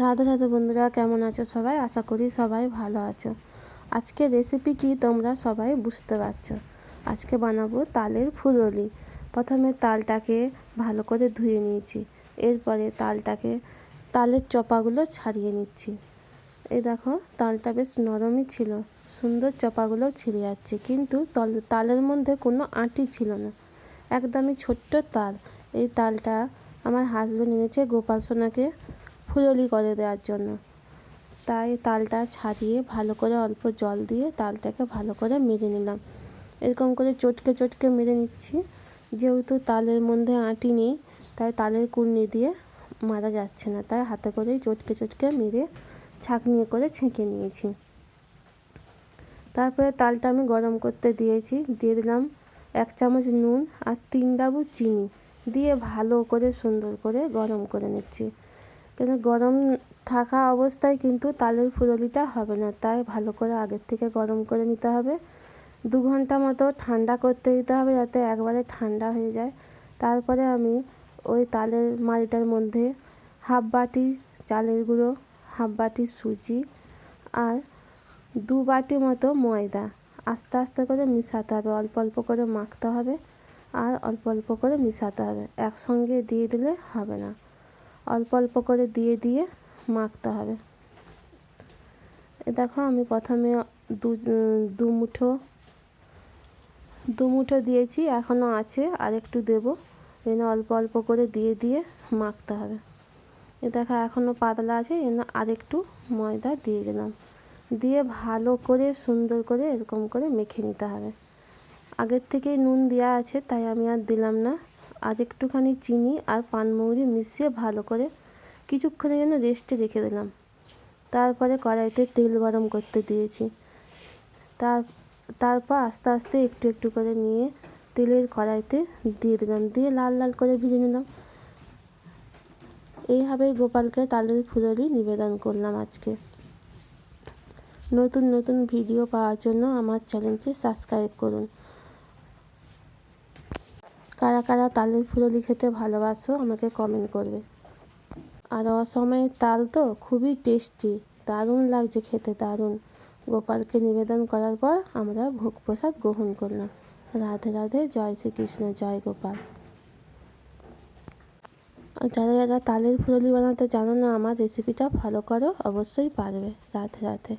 রাধে রাধে বন্ধুরা, কেমন আছো সবাই? আশা করি সবাই ভালো আছো। আজকে রেসিপি কি তোমরা সবাই বুঝতে পারছ। আজকে বানাবো তালের ফুললি। প্রথমে তালটাকে ভালো করে ধুয়ে নিয়েছি। এরপরে তালটাকে, তালের চপাগুলো ছাড়িয়ে নিচ্ছি। এই দেখো, তালটা বেশ নরমই ছিল। সুন্দর চপাগুলো ছিঁড়ে যাচ্ছে। কিন্তু তালের মধ্যে কোনো আঁটি ছিল না। একদমই ছোট্ট তাল। এই তালটা আমার হাজব্যান্ড এনেছে গোপাল সোনাকে। ফুললি করে দেওয়ার জন্য। তাই তালটা ছাড়িয়ে ভালো করে অল্প জল দিয়ে তালটাকে ভালো করে মেরে নিলাম। এরকম করে চটকে চটকে মেরে নিচ্ছি। যেহেতু তালের মধ্যে আঁটি নেই, তাই তালের কুর্নি দিয়ে মারা যাচ্ছে না। তাই হাতে করেই চটকে চটকে মেরে ছাঁকনিয়ে করে ছেঁকে নিয়েছি। তারপরে তালটা আমি গরম করতে দিয়েছি। দিয়ে দিলাম এক চামচ নুন আর তিন ডাবু চিনি। দিয়ে ভালো করে সুন্দর করে গরম করে নিচ্ছি। কেন গরম থাকা অবস্থায় কিন্তু তালের ফুললিটা হবে না। তাই ভালো করে আগের থেকে গরম করে নিতে হবে। দু ঘণ্টা মতো ঠান্ডা করতে দিতে হবে যাতে একবারে ঠান্ডা হয়ে যায়। তারপরে আমি ওই তালের মাড়িটার মধ্যে হাফ বাটি চালের গুঁড়ো, হাফ বাটি সুজি আর দু বাটি মতো ময়দা আস্তে আস্তে করে মিশাতে হবে। অল্প অল্প করে মাখতে হবে আর অল্প অল্প করে মিশাতে হবে। একসঙ্গে দিয়ে দিলে হবে না। অল্প অল্প করে দিয়ে দিয়ে মাখতে হবে। দেখো আমি প্রথমে দু দু মুঠো দু মুঠো দিয়েছি, এখনও আছে, আর একটু দেবো। এনে অল্প অল্প করে দিয়ে দিয়ে মাখতে হবে। এ দেখো এখনও পাতলা আছে, এনে আরেকটু ময়দা দিয়ে দিলাম। দিয়ে ভালো করে, সুন্দর করে এরকম করে মেখে নিতে হবে। আগের থেকেই নুন দেওয়া আছে, তাই আমি আর দিলাম না। আর একটুখানি চিনি আর পানমৌরি মিশিয়ে ভালো করে কিছুক্ষণের জন্য রেস্টে রেখে দিলাম। তারপরে কড়াইতে তেল গরম করতে দিয়েছি। তার, তারপর আস্তে আস্তে একটু একটু করে নিয়ে তেলের কড়াইতে দিয়ে দিলাম। দিয়ে লাল লাল করে ভেজে নিলাম। এইভাবেই গোপালকে তালের ফুললি নিবেদন করলাম আজকে। নতুন নতুন ভিডিও পাওয়ার জন্য আমার চ্যানেলটি সাবস্ক্রাইব করুন। কারা কারা তালের ফুললি খেতে ভালোবাসো আমাকে কমেন্ট করবে। আর অসময়ের তাল তো খুবই টেস্টি দারুণ লাগছে খেতে, দারুণ। গোপালকে নিবেদন করার পর আমরা ভোগ প্রসাদ গ্রহণ করলাম। রাধে রাধে, জয় শ্রীকৃষ্ণ, জয় গোপাল। যারা যারা তালের ফুললি বানাতে জানো না, আমার রেসিপিটা ফলো করো, অবশ্যই পারবে। রাধে রাধে।